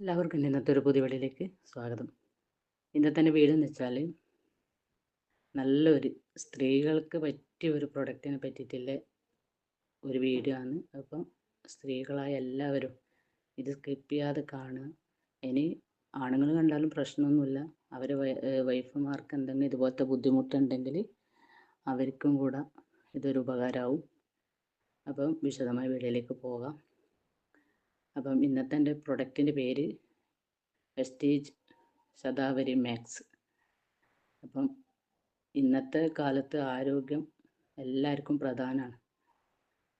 എല്ലാവർക്കും ഇന്നത്തെ ഒരു പുതിയ വീഡിയോയിലേക്ക് സ്വാഗതം ഇന്നത്തെ വീട് എന്ന് വെച്ചാൽ നല്ലൊരു സ്ത്രീകൾക്ക് പറ്റിയ ഒരു പ്രൊഡക്റ്റിനെ പറ്റിയിട്ടുള്ള ഒരു വീഡിയോ ആണ്. അപ്പം സ്ത്രീകളായ എല്ലാവരും ഇത് സ്കിപ്പ് ചെയ്യാതെ കാണുക. ഇനി ആണുങ്ങൾ കണ്ടാലും പ്രശ്നമൊന്നുമില്ല. അവർ വൈഫുമാർക്ക് എന്തെങ്കിലും ഇതുപോലത്തെ ബുദ്ധിമുട്ടുണ്ടെങ്കിൽ അവർക്കും കൂടെ ഇതൊരു ഉപകാരമാവും. അപ്പം വിശദമായ വീഡിയോയിലേക്ക് പോകാം. അപ്പം ഇന്നത്തെ എന്റെ പ്രൊഡക്റ്റിന്റെ പേര് വെസ്റ്റേജ് സദാവരി മാക്സ്. അപ്പം ഇന്നത്തെ കാലത്ത് ആരോഗ്യം എല്ലാവർക്കും പ്രധാനമാണ്.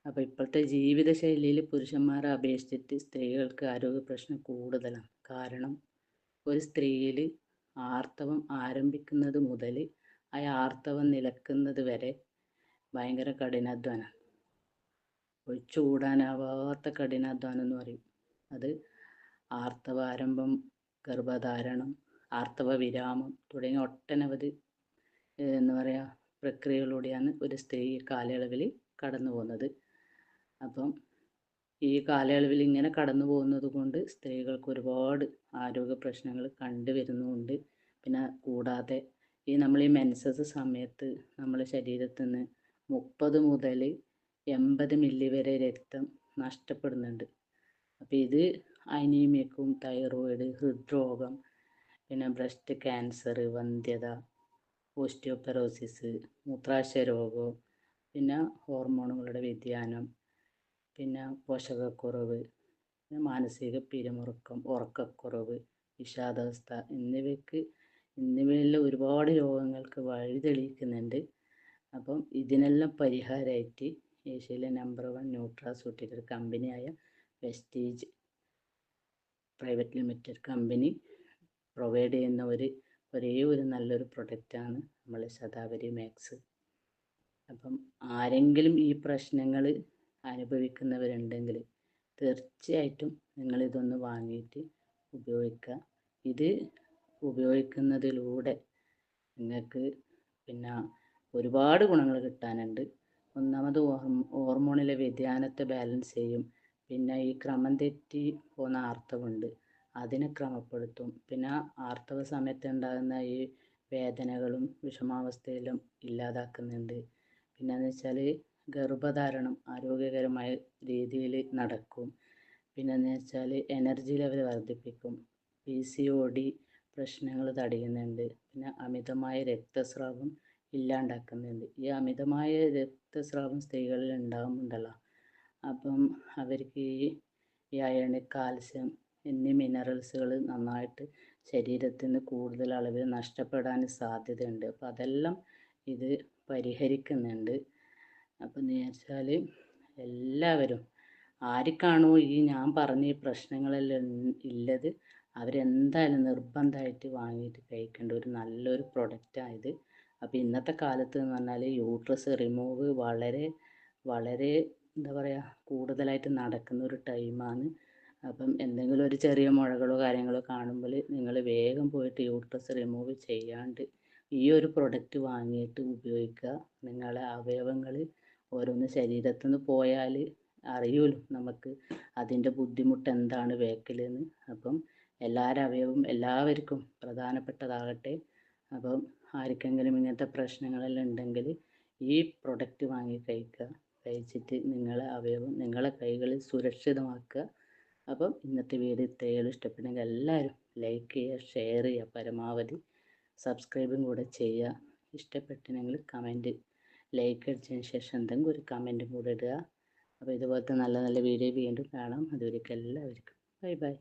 അപ്പോൾ ഇപ്പോഴത്തെ ജീവിതശൈലിയിൽ പുരുഷന്മാരെ അപേക്ഷിച്ചിട്ട് സ്ത്രീകൾക്ക് ആരോഗ്യ പ്രശ്നം കൂടുതലാണ്. കാരണം ഒരു സ്ത്രീയിൽ ആർത്തവം ആരംഭിക്കുന്നത് മുതൽ ആ ആർത്തവം നിലക്കുന്നത് വരെ ഭയങ്കര കഠിനാധ്വാനം ഒഴിച്ചുകൂടാനാവാത്ത കഠിനാധ്വാനം എന്ന് പറയും. അത് ആർത്തവ ആരംഭം ഗർഭധാരണം ആർത്തവ വിരാമം തുടങ്ങിയ ഒട്ടനവധി എന്താ പറയുക പ്രക്രിയകളിലൂടെയാണ് ഒരു സ്ത്രീ കാലയളവിൽ കടന്നു പോകുന്നത്. അപ്പം ഈ കാലയളവിൽ ഇങ്ങനെ കടന്നു പോകുന്നത് കൊണ്ട് സ്ത്രീകൾക്ക് ഒരുപാട് ആരോഗ്യ പ്രശ്നങ്ങൾ കണ്ടുവരുന്നുമുണ്ട് പിന്നെ കൂടാതെ ഈ നമ്മൾ ഈ മെൻസസ് സമയത്ത് നമ്മുടെ ശരീരത്തിൽ നിന്ന് മുപ്പത് മുതൽ എൺപത് മില്ലി വരെ രക്തം നഷ്ടപ്പെടുന്നുണ്ട്. അപ്പോൾ ഇത് അനീമിയക്കും തൈറോയിഡ് ഹൃദ്രോഗം പിന്നെ ബ്രസ്റ്റ് ക്യാൻസർ വന്ധ്യത ഓസ്റ്റിയോപെറോസിസ് മൂത്രാശയ രോഗം പിന്നെ ഹോർമോണുകളുടെ വ്യതിയാനം പിന്നെ പോഷകക്കുറവ് പിന്നെ മാനസിക പിരിമുറുക്കം ഉറക്കക്കുറവ് വിഷാദാവസ്ഥ എന്നിവയ്ക്ക് എന്നിവയിലുള്ള ഒരുപാട് രോഗങ്ങൾക്ക് വഴി തെളിയിക്കുന്നുണ്ട്. അപ്പം ഇതിനെല്ലാം പരിഹാരമായിട്ട് ഏഷ്യയിലെ നമ്പർ വൺ ന്യൂട്രാസ്യൂട്ടിക്കൽ കമ്പനിയായ Vestige private limited company provide ചെയ്യുന്ന ഒരു ഒരേ ഒരു നല്ലൊരു പ്രൊഡക്റ്റാണ് നമ്മൾ ശതാവരി മാക്സ് അപ്പം ആരെങ്കിലും ഈ പ്രശ്നങ്ങൾ അനുഭവിക്കുന്നവരുണ്ടെങ്കിൽ തീർച്ചയായിട്ടും നിങ്ങൾ ഇതൊന്ന് വാങ്ങിയിട്ട് ഉപയോഗിക്കുക. ഇത് ഉപയോഗിക്കുന്നതിലൂടെ നിങ്ങൾക്ക് പിന്നെ ഒരുപാട് ഗുണങ്ങൾ കിട്ടാനുണ്ട്. ഒന്നാമത് ഹോർമോണിലെ വ്യതിയാനത്തെ ബാലൻസ് ചെയ്യും. പിന്നെ ഈ ക്രമം തെറ്റി പോകുന്ന ആർത്തവുണ്ട്. അതിനെ ക്രമപ്പെടുത്തും. പിന്നെ ആർത്തവ സമയത്ത് ഉണ്ടാകുന്ന ഈ വേദനകളും വിഷമാവസ്ഥയിലും ഇല്ലാതാക്കുന്നുണ്ട്. പിന്നെന്ന് വെച്ചാൽ ഗർഭധാരണം ആരോഗ്യകരമായ രീതിയിൽ നടക്കും. പിന്നെ എന്ന് വെച്ചാൽ എനർജി ലെവൽ വർദ്ധിപ്പിക്കും. പി സി ഒ ഡി പ്രശ്നങ്ങൾ തടയുന്നുണ്ട്. പിന്നെ അമിതമായ രക്തസ്രാവം ഇല്ലാണ്ടാക്കുന്നുണ്ട് ഈ അമിതമായ രക്തസ്രാവം സ്ത്രീകളിൽ ഉണ്ടാകുന്നുണ്ടല്ലോ അപ്പം അവർക്ക് ഈ അയൺ കാൽസ്യം എന്നീ മിനറൽസുകൾ നന്നായിട്ട് ശരീരത്തിൽ നിന്ന് കൂടുതൽ അളവിൽ നഷ്ടപ്പെടാൻ സാധ്യതയുണ്ട്. അപ്പം അതെല്ലാം ഇത് പരിഹരിക്കുന്നുണ്ട്. അപ്പം എന്ന് വെച്ചാൽ എല്ലാവരും ആർക്കാണോ ഈ ഞാൻ പറഞ്ഞ ഈ പ്രശ്നങ്ങളെല്ലാം ഉള്ളത് അവരെന്തായാലും നിർബന്ധമായിട്ട് വാങ്ങിയിട്ട് കഴിക്കേണ്ട ഒരു നല്ലൊരു പ്രൊഡക്റ്റായത് അപ്പോൾ ഇന്നത്തെ കാലത്ത് എന്ന് പറഞ്ഞാൽ യൂട്രസ് റിമൂവ് വളരെ വളരെ എന്താ പറയുക കൂടുതലായിട്ട് നടക്കുന്ന ഒരു ടൈമാണ് അപ്പം എന്തെങ്കിലും ഒരു ചെറിയ മുഴകളോ കാര്യങ്ങളോ കാണുമ്പോൾ നിങ്ങൾ വേഗം പോയിട്ട് യൂട്രസ് റിമൂവ് ചെയ്യാണ്ട് ഈ ഒരു പ്രൊഡക്റ്റ് വാങ്ങിയിട്ട് ഉപയോഗിക്കുക. നിങ്ങളെ അവയവങ്ങൾ ഓരോന്ന് ശരീരത്തിൽ നിന്ന് പോയാൽ അറിയുമല്ലോ നമുക്ക് അതിന്റെ ബുദ്ധിമുട്ട് എന്താണ് വേക്കലെന്ന്. അപ്പം എല്ലാവരുടെ അവയവം എല്ലാവർക്കും പ്രധാനപ്പെട്ടതാകട്ടെ. അപ്പം ആർക്കെങ്കിലും ഇങ്ങനത്തെ പ്രശ്നങ്ങളെല്ലാം ഉണ്ടെങ്കിൽ ഈ പ്രൊഡക്റ്റ് വാങ്ങി കഴിക്കുക. കഴിച്ചിട്ട് നിങ്ങളെ അവയവം നിങ്ങളെ കൈകളിൽ സുരക്ഷിതമാക്കുക. അപ്പം ഇന്നത്തെ വീഡിയോ ഇത്രയും ഇഷ്ടപ്പെട്ടെങ്കിൽ എല്ലാവരും ലൈക്ക് ചെയ്യുക ഷെയർ ചെയ്യുക പരമാവധി സബ്സ്ക്രൈബും കൂടെ ചെയ്യുക. ഇഷ്ടപ്പെട്ടെങ്കിൽ കമന്റ് ലൈക്ക് അടിച്ചതിന് ശേഷം എന്തെങ്കിലും ഒരു കമന്റും കൂടെ ഇടുക. അപ്പോൾ ഇതുപോലത്തെ നല്ല നല്ല വീഡിയോ വീണ്ടും കാണാം. അതുവരേക്കും എല്ലാവർക്കും. Bye bye